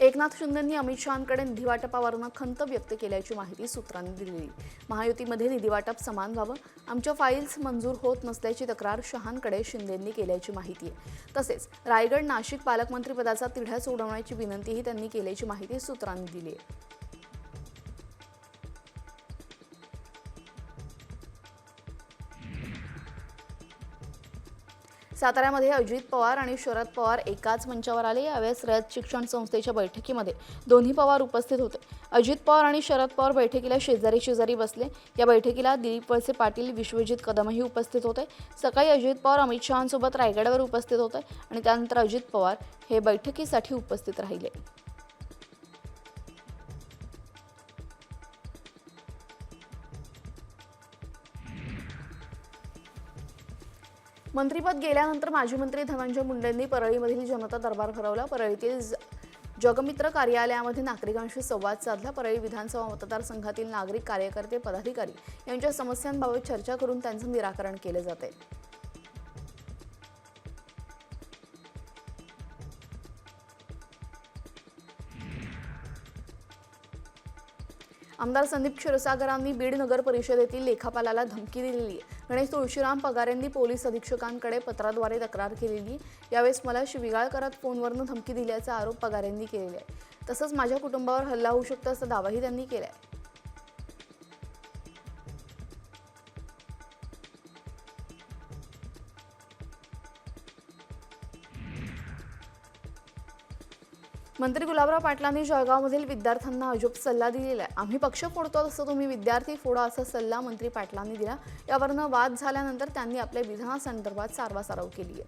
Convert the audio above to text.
एकनाथ शिंदेंनी अमित शहांकडे निधी वाटपावरनं खंत व्यक्त केल्याची माहिती सूत्रांनी दिली महायुतीमध्ये निधी वाटप समान व्हावं आमच्या फाईल्स मंजूर होत नसल्याची तक्रार शहांकडे शिंदेंनी केल्याची माहिती आहे. तसेच रायगड नाशिक पालकमंत्रीपदाचा तिढा सोडवण्याची विनंतीही त्यांनी केल्याची माहिती सूत्रांनी दिली आहे. साताऱ्यामध्ये अजित पवार आणि शरद पवार एकाच मंचावर आले. यावेळेस रयत शिक्षण संस्थेच्या बैठकीमध्ये दोन्ही पवार उपस्थित होते. अजित पवार आणि शरद पवार बैठकीला शेजारी शेजारी बसले. या बैठकीला दिलीप वळसे पाटील विश्वजित कदमही उपस्थित होते. सकाळी अजित पवार अमित शहांसोबत रायगडावर उपस्थित होते आणि त्यानंतर अजित पवार हे बैठकीसाठी उपस्थित राहिले. मंत्रीपद गेल्यानंतर माजी मंत्री धनंजय मुंडेंनी परळीमधील जनता दरबार भरवला. परळीतील ज- जगमित्र कार्यालयामध्ये नागरिकांशी संवाद साधला. परळी विधानसभा मतदारसंघातील नागरिक कार्यकर्ते पदाधिकारी यांच्या समस्यांबाबत चर्चा करून त्यांचं निराकरण केले जाते आमदार संदीप क्षीरसागरांनी बीड नगर परिषदेतील लेखापालाला धमकी दिलेली आहे. गणेश तुळशीराम पगार यांनी पोलीस अधीक्षकांकडे पत्राद्वारे तक्रार केलेली यावेळेस मला शिविगाळ करत फोनवरनं धमकी दिल्याचा आरोप पगार यांनी केलेला आहे. तसंच माझ्या कुटुंबावर हल्ला होऊ शकतो असा दावाही त्यांनी केला आहे मंत्री गुलाबराव पाटलांनी जळगावमधील विद्यार्थ्यांना अजूब सल्ला दिलेला आहे. आम्ही पक्ष फोडतो तसं तुम्ही विद्यार्थी फोडा असा सल्ला मंत्री पाटलांनी दिला. यावरनं वाद झाल्यानंतर त्यांनी आपल्या विधानासंदर्भात सारवासारव केली आहे.